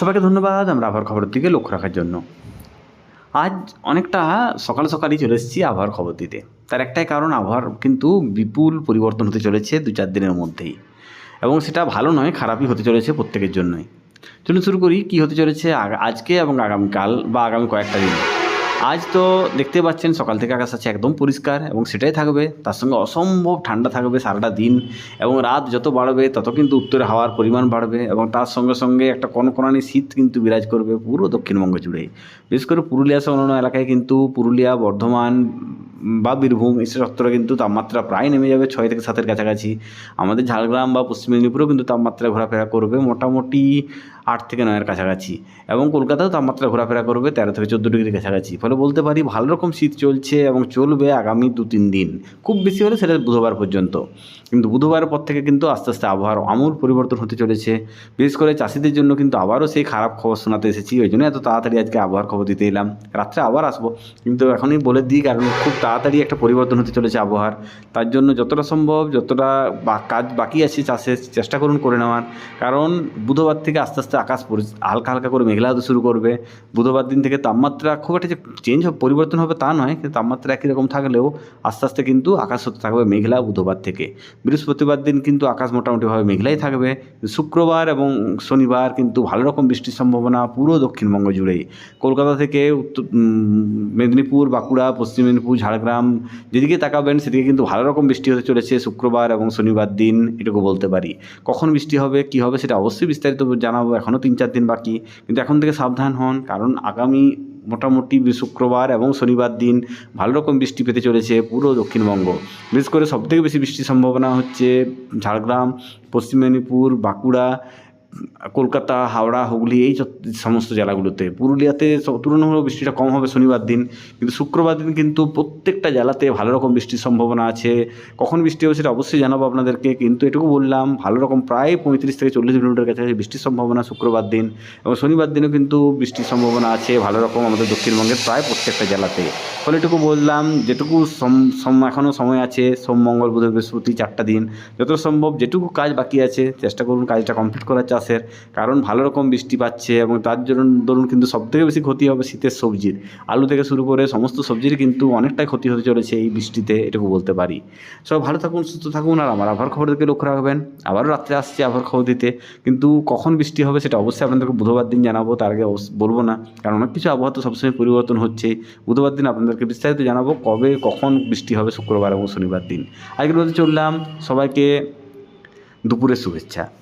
সবাইকে ধন্যবাদ, আমরা আবহাওয়ার খবরের দিকে লক্ষ্য রাখার জন্য। আজ অনেকটা সকাল সকালই চলে এসেছি আবহাওয়ার খবর দিতে। তার একটাই কারণ, আবহাওয়ার কিন্তু বিপুল পরিবর্তন হতে চলেছে দু চার দিনের মধ্যেই। এবং সেটা ভালো নয়, খারাপই হতে চলেছে প্রত্যেকের জন্যই। চলুন শুরু করি, কী হতে চলেছে আজকে এবং আগামীকাল বা আগামী কয়েকটা দিন। আজ তো দেখতে পাচ্ছেন সকাল থেকে আকাশ আছে একদম পরিষ্কার এবং সেটাই থাকবে। তার সঙ্গে অসম্ভব ঠান্ডা থাকবে সারাটা দিন এবং রাত যত বাড়বে তত কিন্তু উত্তরে হাওয়ার পরিমাণ বাড়বে এবং তার সঙ্গে সঙ্গে একটা কনকনানি শীত কিন্তু বিরাজ করবে পুরো দক্ষিণবঙ্গ জুড়ে বিশেষ করে পুরুলিয়া সহ অন্যান্য এলাকায় কিন্তু পুরুলিয়া, বর্ধমান বা বীরভূম এই কিন্তু তাপমাত্রা প্রায় নেমে যাবে ছয় থেকে সাতের কাছাকাছি। আমাদের ঝাড়গ্রাম বা পশ্চিম মেদিনীপুরেও কিন্তু তাপমাত্রা ঘোরাফেরা করবে। মোটামুটি আট থেকে নয়ের কাছাকাছি এবং কলকাতাও তাপমাত্রা ঘোরাফেরা করবে তেরো থেকে চোদ্দ ডিগ্রির কাছাকাছি। ফলে বলতে পারি ভালো রকম শীত চলছে এবং চলবে আগামী দু তিন দিন। খুব বেশি হলে সেটা বুধবার পর্যন্ত। কিন্তু বুধবারের পর থেকে কিন্তু আস্তে আস্তে আবহাওয়ার আমূল পরিবর্তন হতে চলেছে। বিশেষ করে চাষিদের জন্য কিন্তু আবারও সেই খারাপ খবর শোনাতে এসেছি। ওই জন্য এত তাড়াতাড়ি আজকে আবহাওয়ার খবর দিতে এলাম। রাত্রে আবার আসব। কিন্তু এখনই বলে দিই, কারণ খুব তাড়াতাড়ি একটা পরিবর্তন হতে চলেছে আবহাওয়ার। তার জন্য যতটা সম্ভব যতটা কাজ বাকি আছে চাষের, চেষ্টা করুন করে নেওয়ার। কারণ বুধবার থেকে আস্তে আস্তে আকাশ হালকা হালকা করে মেঘলা হতে শুরু করবে। বুধবার দিন থেকে তাপমাত্রা খুব একটা যে চেঞ্জ পরিবর্তন হবে তা নয়, কিন্তু তাপমাত্রা একই রকম থাকলেও আস্তে আস্তে কিন্তু আকাশ হতে থাকবে মেঘলা বুধবার থেকে। বৃহস্পতিবার দিন কিন্তু আকাশ মোটামুটিভাবে মেঘলাই থাকবে। শুক্রবার এবং শনিবার কিন্তু ভালো রকম বৃষ্টির সম্ভাবনা পুরো দক্ষিণবঙ্গ জুড়েই। কলকাতা থেকে উত্তর মেদিনীপুর, বাঁকুড়া, পশ্চিম মেদিনীপুর, ঝাড়গ্রাম যেদিকে তাকাবেন সেদিকে কিন্তু ভালো রকম বৃষ্টি হতে চলেছে শুক্রবার এবং শনিবার দিন, এটুকু বলতে পারি। কখন বৃষ্টি হবে, কি হবে সেটা অবশ্যই বিস্তারিত জানাব। এখনও তিন চার দিন বাকি। কিন্তু এখন থেকে সাবধান হন, কারণ আগামী মোটামুটি শুক্রবার এবং শনিবার দিন ভালো রকম বৃষ্টি পেতে চলেছে পুরো দক্ষিণবঙ্গ। বিশেষ করে সবথেকে বেশি বৃষ্টির সম্ভাবনা হচ্ছে ঝাড়গ্রাম, পশ্চিম মেদিনীপুর, বাঁকুড়া কলকাতা, হাওড়া, হুগলি এই সমস্ত জেলাগুলোতে। পুরুলিয়াতে তুলনামূলক বৃষ্টিটা কম হবে শনিবার দিন। কিন্তু শুক্রবার দিন কিন্তু প্রত্যেকটা জেলাতে ভালো রকম বৃষ্টির সম্ভাবনা আছে। কখন বৃষ্টি হবে সেটা অবশ্যই জানাব আপনাদেরকে। কিন্তু এটুকু বললাম, ভালো রকম প্রায় পঁয়ত্রিশ থেকে চল্লিশ মিনিটের কাছাকাছি বৃষ্টির সম্ভাবনা শুক্রবার দিন। এবং শনিবার দিনও কিন্তু বৃষ্টির সম্ভাবনা আছে, ভালো রকম আমাদের দক্ষিণবঙ্গের প্রায় প্রত্যেকটা জেলাতে। ফলে এটুকু বললাম, যেটুকু এখনও সময় আছে, সোম, মঙ্গল, বুধ, বৃহস্পতি, চারটা দিন। যত সম্ভব যেটুকু কাজ বাকি আছে, চেষ্টা করুন কাজটা কমপ্লিট করার। চাষের কারণ ভালো রকম বৃষ্টি পাচ্ছে এবং তার জন্য ধরুন কিন্তু সবথেকে বেশি ক্ষতি হবে শীতের সবজির। আলু থেকে শুরু করে সমস্ত সবজির কিন্তু অনেকটাই ক্ষতি হতে চলেছে এই বৃষ্টিতে, এটুকু বলতে পারি। সব ভালো থাকুন, সুস্থ থাকুন আর আমার আবহাওয়ার খবর দিকে লক্ষ্য রাখবেন। আবারও রাত্রে আসছে আবহাওয়ার খবর দিতে। কিন্তু কখন বৃষ্টি হবে সেটা অবশ্যই আপনাদেরকে বুধবার দিন জানাব, তার আগে বলব না। কারণ অনেক কিছু আবহাওয়া তো সবসময় পরিবর্তন হচ্ছে। বুধবার দিন আপনাদেরকে বিস্তারিত জানাব কবে, কখন বৃষ্টি হবে শুক্রবার এবং শনিবার দিন। আজকের মধ্যে চললাম। সবাইকে দুপুরের শুভেচ্ছা।